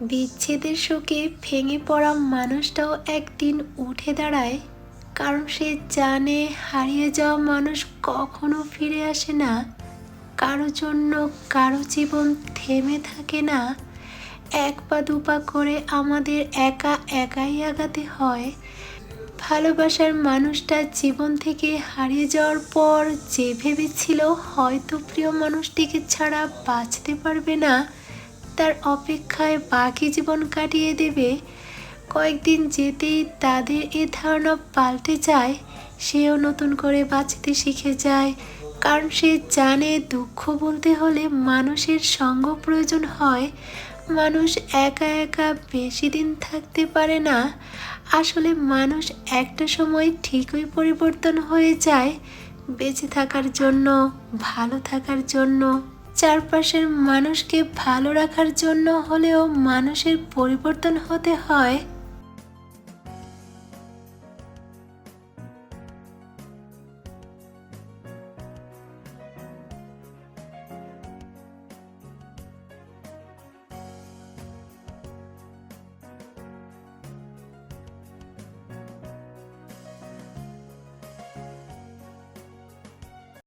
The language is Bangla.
বিচ্ছেদের শোকে ভেঙে পড়া মানুষটাও একদিন উঠে দাঁড়ায়, কারণ সে জানে হারিয়ে যাওয়া মানুষ কখনো ফিরে আসে না। কারও জন্য কারও জীবন থেমে থাকে না। এক পা দুপা করে আমাদের একা একাই আগাতে হয়। ভালোবাসার মানুষটা জীবন থেকে হারিয়ে যাওয়ার পর যে ভেবেছিল হয়তো প্রিয় মানুষটিকে ছাড়া বাঁচতে পারবে না তার অপেক্ষায় বাকি জীবন কাটিয়ে দেবে। কয়েকদিন যেতেই তাদের এ ধারণা পাল্টে যায়, সেও নতুন করে বাঁচতে শিখে যায়। কারণ সে জানে দুঃখ বলতে হলে মানুষের সঙ্গ প্রয়োজন হয়। মানুষ একা একা বেশি দিন থাকতে পারে না। আসলে মানুষ একটা সময় ঠিকই পরিবর্তন হয়ে যায়। বেঁচে থাকার জন্য, ভালো থাকার জন্য। চারপাশের মানুষকে ভালো রাখার জন্য হলেও মানুষের পরিবর্তন হতে হয়।